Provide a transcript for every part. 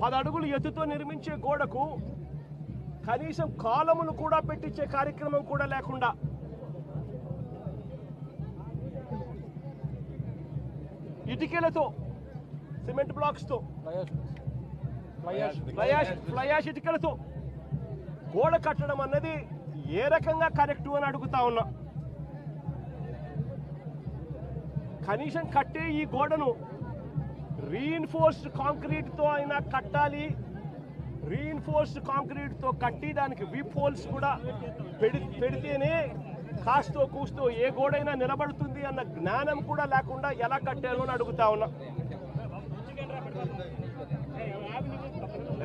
పది అడుగులు ఎత్తుతో నిర్మించే గోడకు కనీసం కాలములు కూడా పెట్టించే కార్యక్రమం కూడా లేకుండా. ఇటుకలతో సిమెంట్ బ్లాక్స్తో ఫ్లయాష్ ఫ్లయాష్ ఇటుకలతో గోడ కట్టడం అన్నది ఏ రకంగా కరెక్టు అని అడుగుతా ఉన్నా. కనీసం కట్టే ఈ గోడను రీఇన్ఫోర్స్డ్ కాంక్రీట్తో అయినా కట్టాలి. రీఇన్ఫోర్స్డ్ కాంక్రీట్తో కట్టి దానికి విప్ హోల్స్ కూడా పెడి పెడితేనే కాస్తో కూస్తో ఏ గోడైనా నిలబడుతుంది అన్న జ్ఞానం కూడా లేకుండా ఎలా కట్టారు అని అడుగుతా ఉన్నా.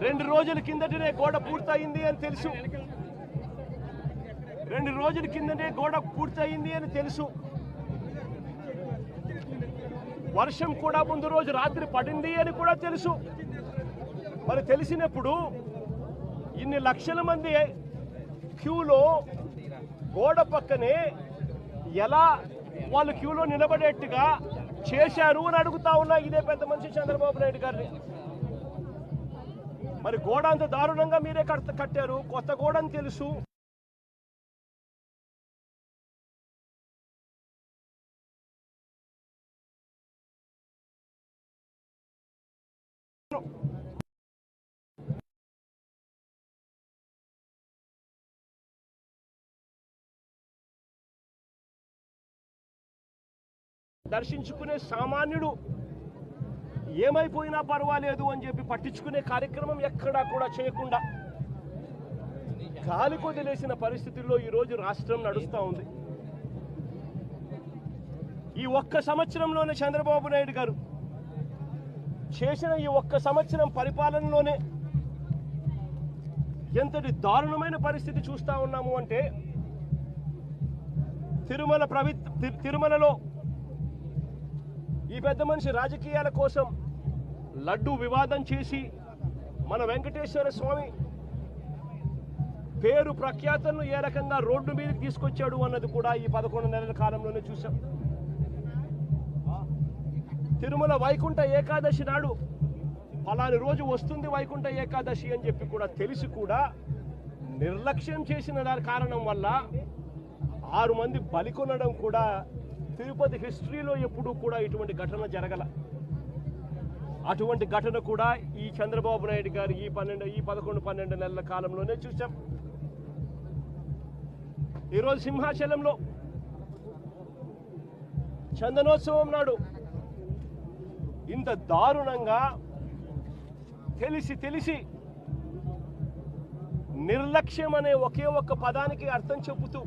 రెండు రోజుల కిందటనే గోడ పూర్తయింది అని తెలుసు. రెండు రోజుల కిందనే గోడ పూర్తయింది అని తెలుసు. వర్షం కూడా ముందు రోజు రాత్రి పడింది అని కూడా తెలుసు. మరి తెలిసినప్పుడు ఇన్ని లక్షల మంది క్యూలో గోడ పక్కనే ఎలా వాళ్ళు క్యూలో నిలబడేట్టుగా చేశారు అని అడుగుతా ఉన్నా ఇదే పెద్ద మనిషి చంద్రబాబు నాయుడు గారిని. మరి గోడ అంత దారుణంగా మీరే కట్ట కట్టారు. కొత్త గోడ అని తెలుసు. దర్శించుకునే సామాన్యుడు ఏమైపోయినా పర్వాలేదు అని చెప్పి పట్టించుకునే కార్యక్రమం ఎక్కడా కూడా చేయకుండా గాలి కొదిలేసిన పరిస్థితుల్లో ఈరోజు రాష్ట్రం నడుస్తూ ఉంది. ఈ ఒక్క సంవత్సరంలోనే చంద్రబాబు నాయుడు గారు చేసిన ఈ ఒక్క సంవత్సరం పరిపాలనలోనే ఎంతటి దారుణమైన పరిస్థితి చూస్తా ఉన్నాము అంటే తిరుమల ప్రవి తిరుమలలో ఈ పెద్ద మనిషి రాజకీయాల కోసం లడ్డు వివాదం చేసి మన వెంకటేశ్వర స్వామి పేరు ప్రఖ్యాతలను ఏ రకంగా రోడ్డు మీదకి తీసుకొచ్చాడు అన్నది కూడా ఈ పదకొండు నెలల కాలంలోనే చూసాం తిరుమల వైకుంఠ ఏకాదశి నాడు పలాని రోజు వస్తుంది వైకుంఠ ఏకాదశి అని చెప్పి కూడా తెలిసి కూడా నిర్లక్ష్యం చేసిన దాని కారణం వల్ల ఆరు మంది బలికొనడం కూడా తిరుపతి హిస్టరీలో ఎప్పుడూ కూడా ఇటువంటి ఘటన జరగల. అటువంటి ఘటన కూడా ఈ చంద్రబాబు నాయుడు గారు ఈ పన్నెండు ఈ పదకొండు పన్నెండు నెలల కాలంలోనే చూసాం ఈరోజు సింహాచలంలో చందనోత్సవం నాడు ఇంత దారుణంగా తెలిసి తెలిసి నిర్లక్ష్యం అనే ఒకే ఒక్క పదానికి అర్థం చెబుతూ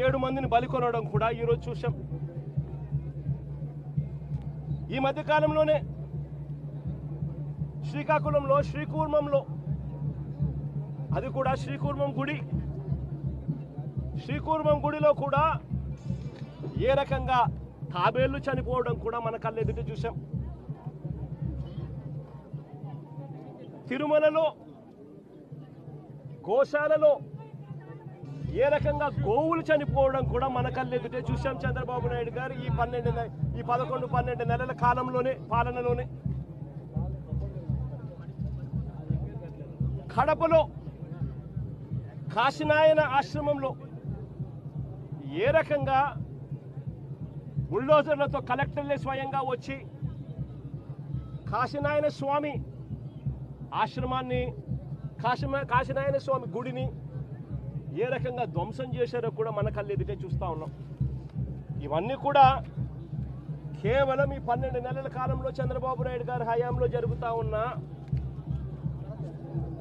ఏడు మందిని బలికొనడం కూడా ఈరోజు చూసాం ఈ మధ్యకాలంలోనే శ్రీకాకుళంలో శ్రీకూర్మంలో అది కూడా శ్రీకూర్మం గుడి. శ్రీకూర్మం గుడిలో కూడా ఏ రకంగా తాబేళ్ళు చనిపోవడం కూడా మన కళ్ళెదుట చూసాం తిరుమలలో గోశాలలో ఏ రకంగా గోవులు చనిపోవడం కూడా మన కళ్ళెదుటే చూశాం చంద్రబాబు నాయుడు గారు ఈ పన్నెండు ఈ పదకొండు పన్నెండు నెలల కాలంలోనే పాలనలోనే. కడపలో కాశీనాయన ఆశ్రమంలో ఏ రకంగా బుల్డోజర్లతో కలెక్టర్లే స్వయంగా వచ్చి కాశీనాయన స్వామి ఆశ్రమాన్ని కాశీ కాశీనాయన స్వామి గుడిని ఏ రకంగా ధ్వంసం చేశారో కూడా మన కళ్ళు ఎదుటే చూస్తూ ఉన్నాం. ఇవన్నీ కూడా కేవలం ఈ పన్నెండు నెలల కాలంలో చంద్రబాబు నాయుడు గారి హయాంలో జరుగుతూ ఉన్న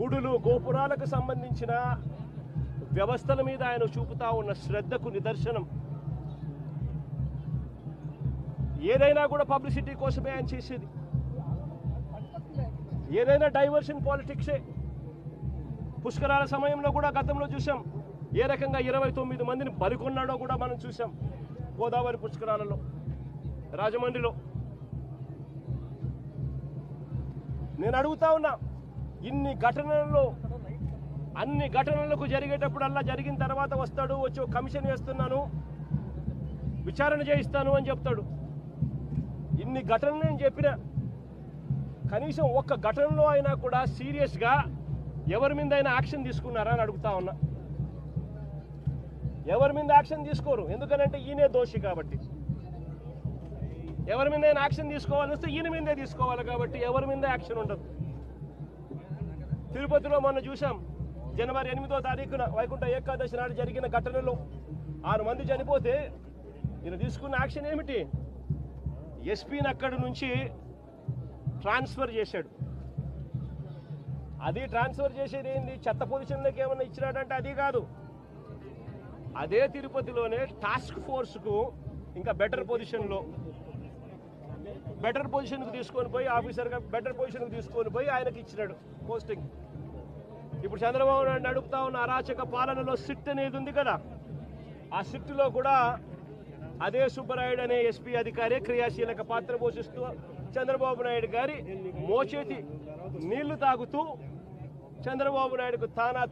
గుడులు గోపురాలకు సంబంధించిన వ్యవస్థల మీద ఆయన చూపుతా ఉన్న శ్రద్ధకు నిదర్శనం. ఏదైనా కూడా పబ్లిసిటీ కోసమే ఆయన చేసేది. ఏదైనా డైవర్షన్ పాలిటిక్సే. పుష్కరాల సమయంలో కూడా గతంలో చూసాం ఏ రకంగా ఇరవై తొమ్మిది మందిని బలికొన్నాడో కూడా మనం చూసాం. గోదావరి పుష్కరాలలో రాజమండ్రిలో. నేను అడుగుతా ఉన్నా ఇన్ని ఘటనలలో అన్ని ఘటనలకు జరిగేటప్పుడల్లా జరిగిన తర్వాత వస్తాడు వచ్చి కమిషన్ వేస్తున్నాను విచారణ చేయిస్తాను అని చెప్తాడు. ఇన్ని ఘటనలు నేను చెప్పిన కనీసం ఒక్క ఘటనలో అయినా కూడా సీరియస్గా ఎవరి మీద అయినా యాక్షన్ తీసుకున్నారా అని అడుగుతా ఉన్నా. ఎవరి మీద యాక్షన్ తీసుకోరు. ఎందుకనంటే ఈయనే దోషి కాబట్టి. ఎవరి మీద యాక్షన్ తీసుకోవాలని వస్తే ఈయన మీదే తీసుకోవాలి కాబట్టి ఎవరి మీద యాక్షన్ ఉండదు. తిరుపతిలో మొన్న చూసాం జనవరి ఎనిమిదో తారీఖున వైకుంఠ ఏకాదశి నాడు జరిగిన ఘటనలో ఆరు మంది చనిపోతే ఈయన తీసుకున్న యాక్షన్ ఏమిటి? ఎస్పీని అక్కడి నుంచి ట్రాన్స్ఫర్ చేశాడు. అది ట్రాన్స్ఫర్ చేసేది ఏంది? చెత్త పొజిషన్లోకి ఏమైనా ఇచ్చినాడంటే అది కాదు. అదే తిరుపతిలోనే టాస్క్ ఫోర్స్కు ఇంకా బెటర్ పొజిషన్లో బెటర్ పొజిషన్కి తీసుకొని పోయి ఆఫీసర్గా బెటర్ పొజిషన్కి తీసుకొని పోయి ఆయనకి ఇచ్చినాడు పోస్టింగ్ ఇప్పుడు చంద్రబాబు నాయుడు అడుగుతా ఉన్న అరాచక పాలనలో సిట్ అనేది ఉంది కదా. ఆ సిట్లో కూడా అదే సుబ్బరాయుడు అనే ఎస్పీ అధికారి క్రియాశీలక పాత్ర పోషిస్తూ చంద్రబాబు నాయుడు గారి మోచేతి నీళ్ళు తాగుతూ చంద్రబాబు నాయుడుకు తానా